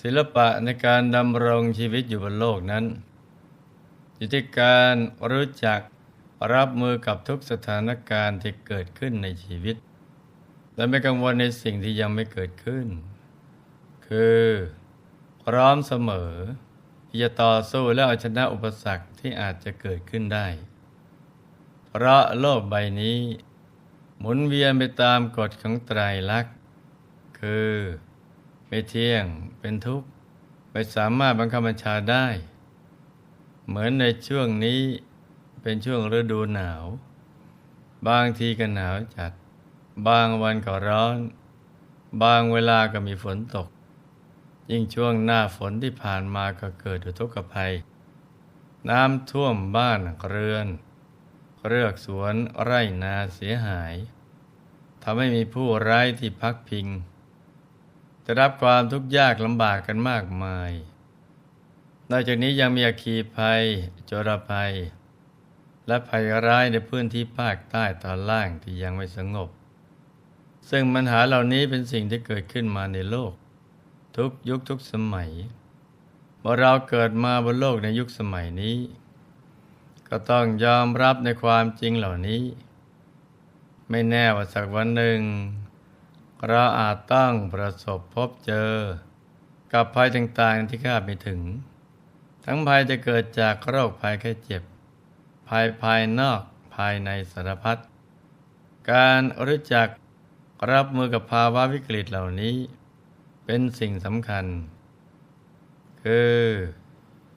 ศิลปะในการดำรงชีวิตอยู่บนโลกนั้นอยู่ที่การรู้จักรับมือกับทุกสถานการณ์ที่เกิดขึ้นในชีวิต และไม่กังวลในสิ่งที่ยังไม่เกิดขึ้น คือพร้อมเสมอที่จะต่อสู้และเอาชนะอุปสรรคที่อาจจะเกิดขึ้นได้ เพราะโลกใบนี้ หมุนเวียนไปตามกฎของไตรลักษณ์ คือ ไม่เที่ยงเป็นทุกข์ไม่สามารถบังคับบัญชาได้ เหมือนในช่วงนี้เป็นช่วงฤดูหนาว บางทีก็หนาวจัด บางวันก็ร้อน บางเวลาก็มีฝนตก ยิ่งช่วงหน้าฝนที่ผ่านมาก็เกิดอุทกภัย น้ำท่วมบ้านเรือน เรือกสวนไร่นาเสียหายทำให้มีผู้ไร้ที่พักพิง จะรับความทุกข์ยากลำบากกันมากมาย นอกจากนี้ยังมีอัคคีภัยโจรภัย และภัยร้ายในพื้นที่ภาคใต้ตอนล่างที่ยังไม่สงบ ซึ่งปัญหาเหล่านี้เป็นสิ่งที่เกิดขึ้นมาในโลก ทุกยุคทุกสมัยเมื่อเราเกิดมาบนโลกในยุคสมัยนี้ ก็ต้องยอมรับในความจริงเหล่านี้ ไม่แน่ว่าสักวันหนึ่ง เราอาจต้องประสบพบเจอ กับภัยต่างๆที่คาดไม่ถึง ทั้งภัยจะเกิดจากโรคภัยแค่เจ็บ ภัยภายนอกภายในสารพัดการรู้จักรับมือกับภาวะวิกฤตเหล่านี้ เป็นสิ่งสำคัญ คือ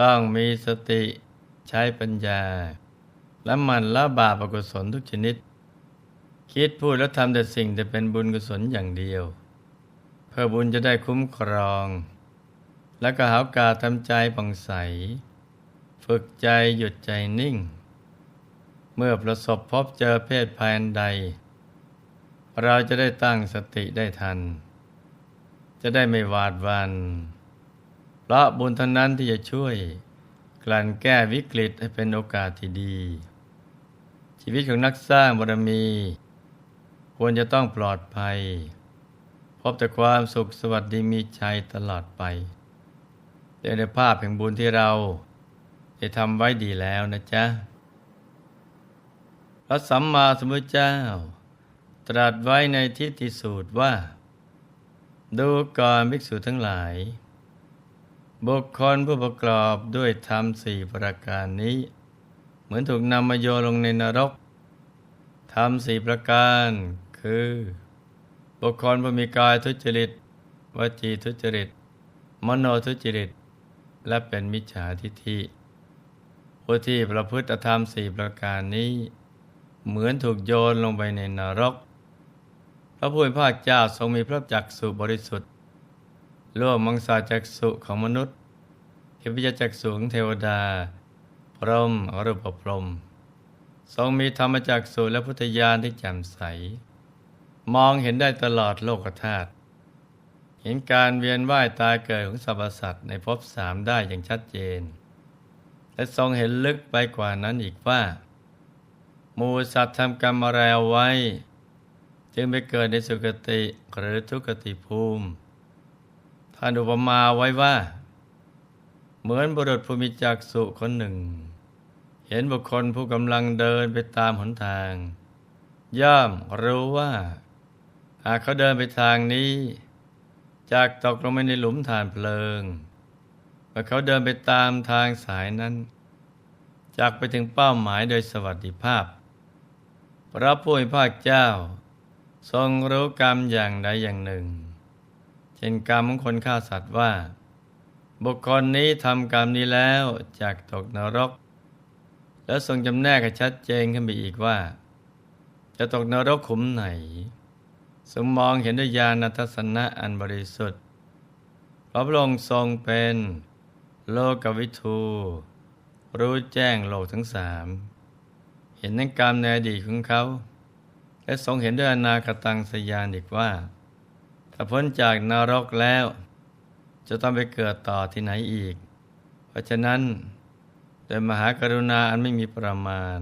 ต้องมีสติใช้ปัญญา และมันละบาปอกุศลทุกชนิด คิดพูดและทำแต่สิ่งจะเป็นบุญกุศลอย่างเดียว เพื่อบุญจะได้คุ้มครอง และก็หากาทำใจผ่องใส ฝึกใจหยุดใจนิ่ง เมื่อประสบพบเจอเพศภัยใด เราจะได้ตั้งสติได้ทัน จะได้ไม่หวาดวันเพราะบุญเท่านั้นที่จะช่วยกลั่นแก้วิกฤตให้เป็นโอกาสที่ดี ชีวิตของนักสร้างบารมี ควรจะต้องปลอดภัย พบแต่ความสุขสวัสดีมีชัยตลอดไปในภาพแห่งบุญที่เราได้ทำไว้ดีแล้วนะจ๊ะ พระสัมมาสัมพุทธเจ้า ตรัสไว้ในทิฏฐิสูตรว่า ดูก่อนภิกษุทั้งหลาย บุคคลผู้ประกอบด้วยธรรมสี่ประการนี้ เหมือนถูกนำมาโยลงในนรกธรรมสี่ประการ คือ บุคคลผู้มีกายทุจริต วจีทุจริต มโนทุจริต และเป็นมิจฉาทิฏฐิผู้ที่ประพฤติธรรมสี่ประการนี้ เหมือนถูกโยนลงไปในนรก พระผู้เป็นพระเจ้าทรงมีพระจักสุบริสุทธิ์ร่วมมังสาจักสุของมนุษย์เทพยจักสุของเทวดา พรหมอรูปพรหมทรงมีธรรมจักสุและพุทธญาณที่แจ่มใส มองเห็นได้ตลอดโลกธาตุเห็นการเวียนว่ายตายเกิดของสรรพสัตว์ในภพสามได้อย่างชัดเจน และทรงเห็นลึกไปกว่านั้นอีกว่า มูสัตว์ทำกรรมอะไรเอาไว้ จึงไปเกิดในสุคติหรือทุกติภูมิท่านอุปมาไว้ว่า เหมือนบุรุษผู้มีจักสุคนหนึ่ง เห็นบุคคลผู้กำลังเดินไปตามหนทาง ย่อมรู้ว่า หากเขาเดินไปทางนี้ จากตกลงไปในหลุมฐานเพลิงเมื่อเขาเดินไปตามทางสายนั้น จากไปถึงเป้าหมายโดยสวัสดิภาพ พระผู้มีพระเจ้า ทรงรู้กรรมอย่างใดอย่างหนึ่ง เช่นกรรมของคนฆ่าสัตว์ว่า บุคคลนี้ทำกรรมนี้แล้วจากตกนรก แล้วทรงจำแนกให้ชัดเจนขึ้นไปอีกว่า จะตกนรกขุมไหน ทรงมองเห็นด้วยญาณทัศนะอันบริสุทธิ์พระพระองค์ทรงเป็นโลกวิทูรู้แจ้งโลกทั้งสาม เห็นนักกรรมในอดีตของเขา และทรงเห็นด้วยอนาคตังสยานอีกว่า ถ้าพ้นจากนรกแล้ว จะต้องไปเกิดต่อที่ไหนอีก เพราะฉะนั้นโดยมหากรุณาอันไม่มีประมาณ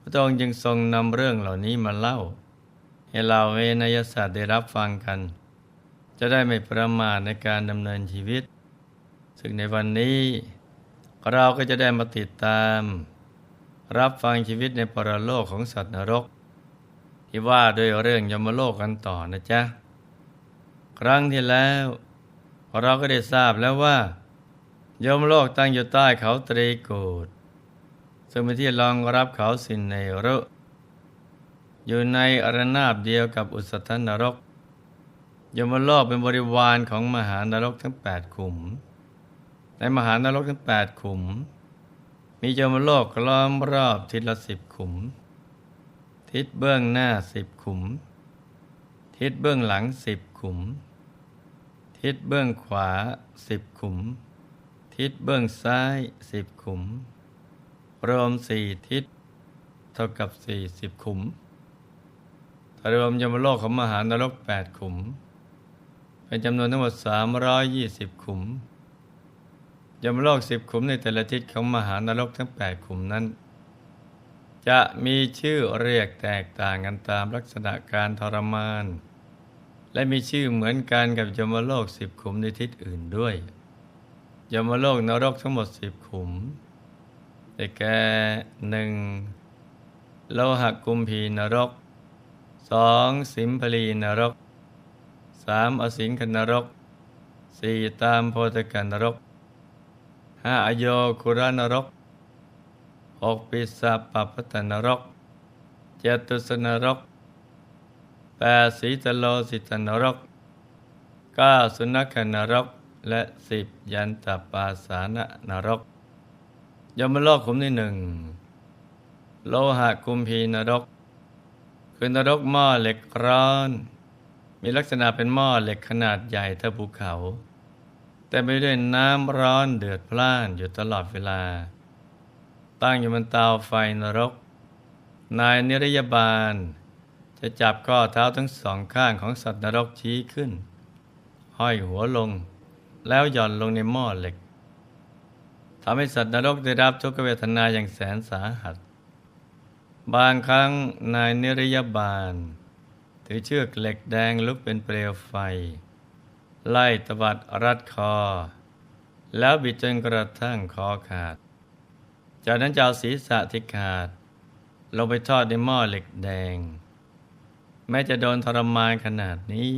พระองค์จึงทรงนำเรื่องเหล่านี้มาเล่า ให้เราเวนยศาสตร์ได้รับฟังกัน จะได้ไม่ประมาทในการดำเนินชีวิต ซึ่งในวันนี้เราก็จะได้มาติดตาม รับฟังชีวิตในปรโลกของสัตว์นรก ที่ว่าด้วยเรื่องยมโลกกันต่อนะจ๊ะ ครั้งที่แล้ว เราก็ได้ทราบแล้วว่ายมโลกตั้งอยู่ใต้เขาตรีกูดซึ่งเป็นที่รองรับเขาสินในรุ อยู่ในอรนาบเดียวกับอุสธนรกยมโลกเป็นบริวารของมหานรกทั้งแปดขุม ในมหานรกทั้งแปดขุม มียมโลกล้อมรอบทิศละสิบขุม ทิศเบื้องหน้าสิบขุม ทิศเบื้องหลังสิบขุม ทิศเบื้องขวาสิบขุม ทิศเบื้องซ้ายสิบขุม รวมสี่ทิศ เท่ากับสี่สิบขุม รวมยมโลกของมหานรกแปดขุม เป็นจำนวนทั้งหมดสามร้อยยี่สิบขุมยมโลกสิบขุมในแต่ละทิศของมหานรกทั้งแปดขุมนั้น จะมีชื่อเรียกแตกต่างกันตามลักษณะการทรมาน และมีชื่อเหมือนกันกับยมโลกสิบขุมในทิศอื่นด้วยยมโลกนรกทั้งหมดสิบขุมได้แก่หนึ่งโลหะกุมพีนรก สองสิมพลีนรกสามอสิงคนรกสี่ตามโพธกันนรกห้าอโยคุรานรกหกปิสาปปัตนรกเจตุสนรกแปดสีตโลสิตนรกเก้าสุนัขนรกและสิบยันตปาสานนรกยมโลกขุมที่หนึ่งโลหะกุมพีนรก คือนรกหม้อเหล็กร้อน มีลักษณะเป็นหม้อเหล็กขนาดใหญ่เท่าภูเขา แต่ไม่ด้วยน้ำร้อนเดือดพล่านอยู่ตลอดเวลา ตั้งอยู่บนเตาไฟนรก นายนิรยาบาล จะจับข้อเท้าทั้งสองข้างของสัตว์นรกชี้ขึ้น ห้อยหัวลง แล้วหย่อนลงในหม้อเหล็กทำให้สัตว์นรกได้รับทุกขเวทนาอย่างแสนสาหัส บางครั้งนายนิรยาบาล ถือเชือกเหล็กแดงลุกเป็นเปลวไฟ ไล่ตวัดรัดคอ แล้วบิดจนกระทั่งคอขาด จากนั้นจะเอาศีรษะที่ขาด ลงไปทอดในหม้อเหล็กแดง แม้จะโดนทรมานขนาดนี้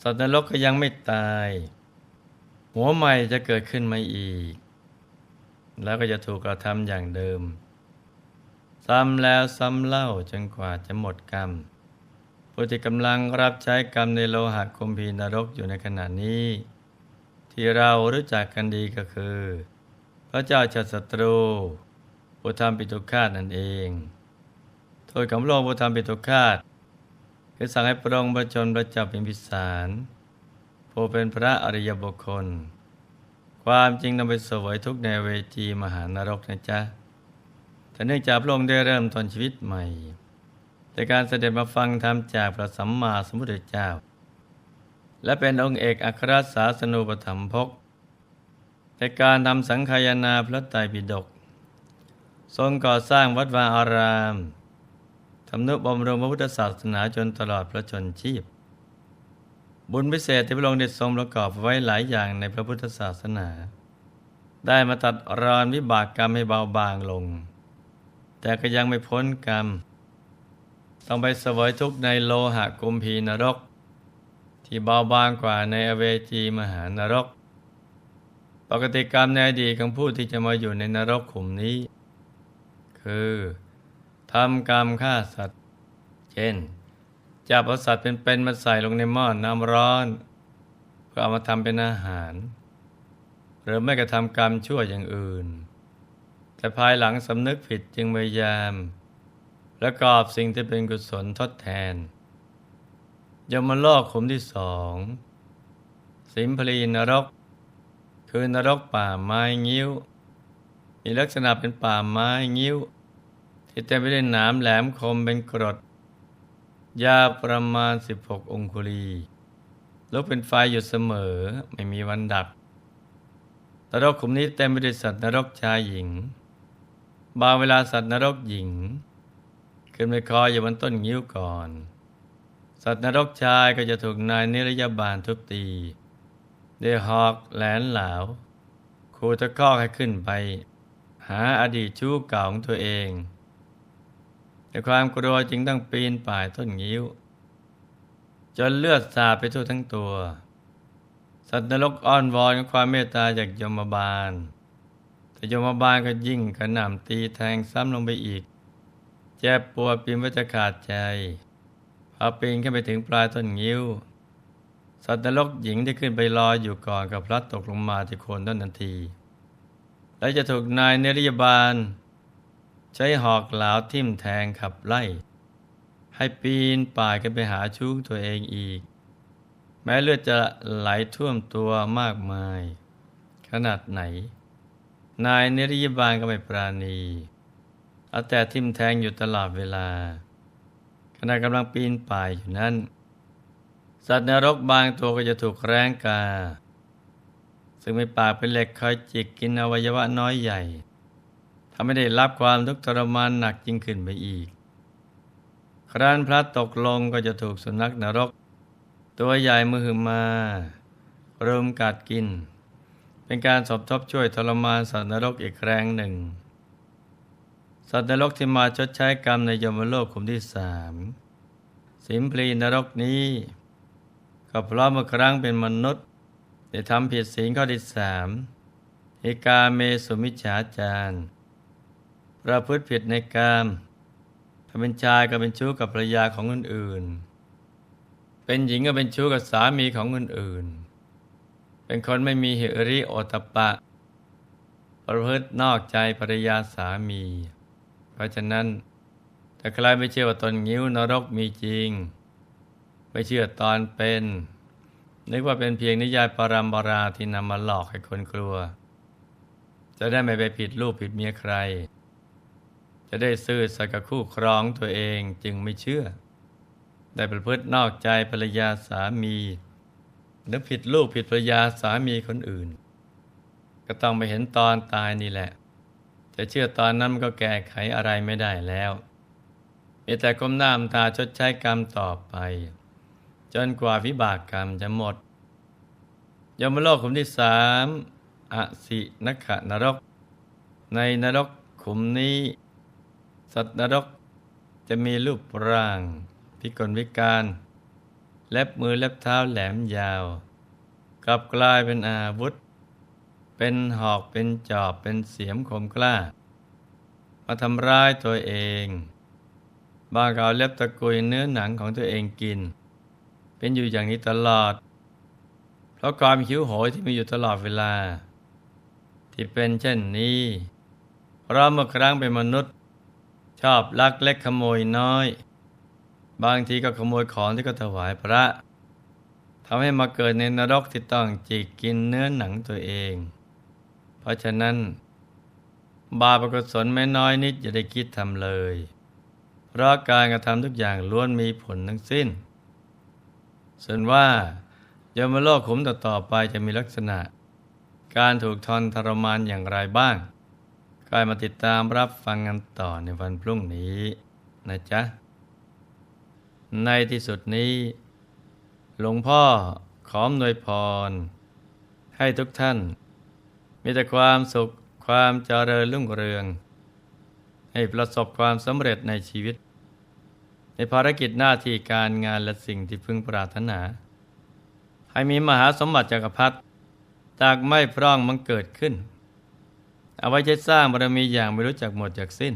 สัตว์นรกก็ยังไม่ตาย หัวใหม่จะเกิดขึ้นมาอีก แล้วก็จะถูกกระทำอย่างเดิม ซ้ำแล้วซ้ำเล่าจนกว่าจะหมดกรรมผู้ที่กำลังรับใช้กรรมในโลหะคุมพีนรกอยู่ในขณะนี้ ที่เรารู้จักกันดีก็คือ พระเจ้าชัศัตรูผู้ทำปิตุคาตนั่นเองโทษของพระองค์ผู้ทำปิตุคาตคือสั่งให้พรองประชนประจับเป็นพิสารผู้เป็นพระอริยบุคคล ความจริงนำไปสวยทุกในเวจีมหานรกนะจ๊ะ แต่เนื่องจากพระองค์ได้เริ่มต้นชีวิตใหม่ แต่การเสด็จมาฟังธรรมจากพระสัมมาสัมพุทธเจ้า และเป็นองค์เอกอัครศาสนูปธรรมภกในการทำสังขยาพระไตรปิฎกทรงก่อสร้างวัดวาอารามทำนุบำรุงพระพุทธศาสนาจนตลอดพระชนชีพ บุญพิเศษที่พระองค์ได้ทรงประกอบไว้หลายอย่างในพระพุทธศาสนา ได้มาตัดรอนวิบากกรรมให้เบาบางลง แต่ก็ยังไม่พ้นกรรม ต้องไปสวยทุกข์ในโลหะกุมพีนรก ที่เบาบางกว่าในอเวจีมหานรก ปกติกรรมในอดีตของผู้ที่จะมาอยู่ในนรกขุมนี้ คือทำกรรมฆ่าสัตว์ เช่น จับเอาสัตว์เป็นๆมาใส่ลงในหม้อนน้ำร้อน เพื่อเอามาทำเป็นอาหาร หรือไม่กระทำกรรมชั่วอย่างอื่น แต่ภายหลังสำนึกผิดจึงพยายามและกอบสิ่งที่เป็นกุศลทดแทนยมโลกขุมที่สองสิมพลีนรก คือนรกป่าไม้งิ้ว มีลักษณะเป็นป่าไม้งิ้ว ที่เต็มไปด้วยหนามแหลมคมเป็นกรด ยาวประมาณ 16 องคุลีลุกเป็นไฟอยู่เสมอไม่มีวันดับนรกขุมนี้เต็มไปด้วยสัตว์นรกชายหญิง บางเวลาสัตว์นรกหญิง ขึ้นไปคอยอยู่บนต้นงิ้วก่อน สัตว์นรกชายก็จะถูกนายนิรยาบาลทุบตีด้วยหอกแหลนเหลาครูตะคอให้ขึ้นไป หาอดีตชู้เก่าของตัวเองแต่ความกลัวจึงต้องปีนป่ายต้นงิ้ว จนเลือดสาดไปทั่วทั้งตัว สัตว์นรกอ้อนวอนกับความเมตตาจากยมบาล แต่โยมบาลก็ยิ่งกระหน่ำตีแทงซ้ำลงไปอีก เจ็บปวดปีนว่าจะขาดใจพอปีนขึ้นไปถึงปลายต้นงิ้ว สัตว์นรกหญิงที่ขึ้นไปรออยู่ก่อนกับพลัดตกลงมาที่โคนต้นทันที และจะถูกนายเนริยบาล ใช้หอกเหลาทิ่มแทงขับไล่ ให้ปีนป่ายกันไปหาชู้ตัวเองอีก แม้เลือดจะไหลท่วมตัวมากมาย ขนาดไหน นายเนริยบาลก็ไม่ปราณี เอาแต่ทิมแทงอยู่ตลอดเวลา ขณะกำลังปีนป่ายอยู่นั้น สัตว์นรกบางตัวก็จะถูกแรงกา ซึ่งมีปากเป็นเหล็กคอยจิกกินอวัยวะน้อยใหญ่ทำให้ได้รับความทุกข์ทรมานหนักยิ่งขึ้นไปอีก ครั้นพระตกลงก็จะถูกสุนัขนรก ตัวใหญ่มือหือมารุมกัดกิน เป็นการสมทบช่วยทรมานสัตว์นรกอีกแรงหนึ่ง สัตว์นรกที่มาชดใช้กรรมในยมโลกขุมที่สามสิมพลีนรกนี้ก็เพราะเมื่อครั้งเป็นมนุษย์ ได้ทำผิดศีลข้อที่สามเอกาเมสุมิจฉาจารประพฤติผิดในกามถ้าเป็นชายก็เป็นชู้กับภรรยาของคนอื่น เป็นหญิงก็เป็นชู้กับสามีของคนอื่น เป็นคนไม่มีหิริโอตปะ ประพฤตินอกใจภรรยาสามี เพราะฉะนั้นถ้าใครไม่เชื่อว่าตนงิ้วนรกมีจริง ไม่เชื่อตอนเป็น นึกว่าเป็นเพียงนิยายปรามปราที่นำมาหลอกให้คนกลัว จะได้ไม่ไปผิดลูกผิดเมียใคร จะได้ซื่อสัตย์กับคู่ครองตัวเองจึงไม่เชื่อ ได้ประพฤตินอกใจภรรยาสามี หรือผิดลูกผิดภรรยาสามีคนอื่น ก็ต้องไปเห็นตอนตายนี่แหละ จะเชื่อตอนนั้นมันก็แก้ไขอะไรไม่ได้แล้วมีแต่ก้มหน้ามตาชดใช้กรรมต่อไป จนกว่าวิบากกรรมจะหมดยมโลกขุมที่สามอสินขนรก ในนรกขุมนี้ สัตว์นรกจะมีรูปร่างพิกลพิการ เล็บมือเล็บเท้าแหลมยาว กลับกลายเป็นอาวุธ เป็นหอกเป็นจอบเป็นเสียมคมกล้า มาทำร้ายตัวเอง บางเอาเล็บตะกุยเนื้อหนังของตัวเองกิน เป็นอยู่อย่างนี้ตลอด เพราะความหิวโหยที่มีอยู่ตลอดเวลา ที่เป็นเช่นนี้เพราะเมื่อครั้งเป็นมนุษย์ ชอบลักเล็กขโมยน้อย บางทีก็ขโมยของที่ก็ถวายพระทำให้มาเกิดในนรกที่ต้องจิกกินเนื้อหนังตัวเอง เพราะฉะนั้น บาปกุศลไม่น้อยนิดอย่าได้คิดทำเลย เพราะการกระทำทุกอย่างล้วนมีผลทั้งสิ้น ส่วนว่ายมโลกขุมต่อๆไปจะมีลักษณะ การถูกทนทรมานอย่างไรบ้างก็มาติดตามรับฟังกันต่อในวันพรุ่งนี้นะจ๊ะ ในที่สุดนี้ หลวงพ่อขอมนวยพร ให้ทุกท่าน มีแต่ความสุขความเจริญรุ่งเรือง ให้ประสบความสำเร็จในชีวิต ในภารกิจหน้าที่การงานและสิ่งที่พึงปรารถนา ให้มีมหาสมบัติจักรพรรดิจากไม่พร่องมันเกิดขึ้น เอาไว้ใช้สร้างบารมีอย่างไม่รู้จักหมดจากสิ้น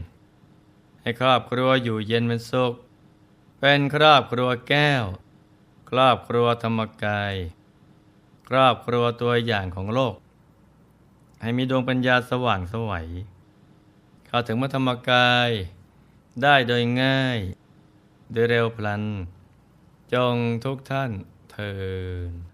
ให้ครอบครัวอยู่เย็นเป็นสุข เป็นครอบครัวแก้ว ครอบครัวธรรมกาย ครอบครัวตัวอย่างของโลก ให้มีดวงปัญญาสว่างสวัยเข้าถึงมัธรรมกาย ได้โดยง่าย โดยเร็วพลัน จงทุกท่านเทิน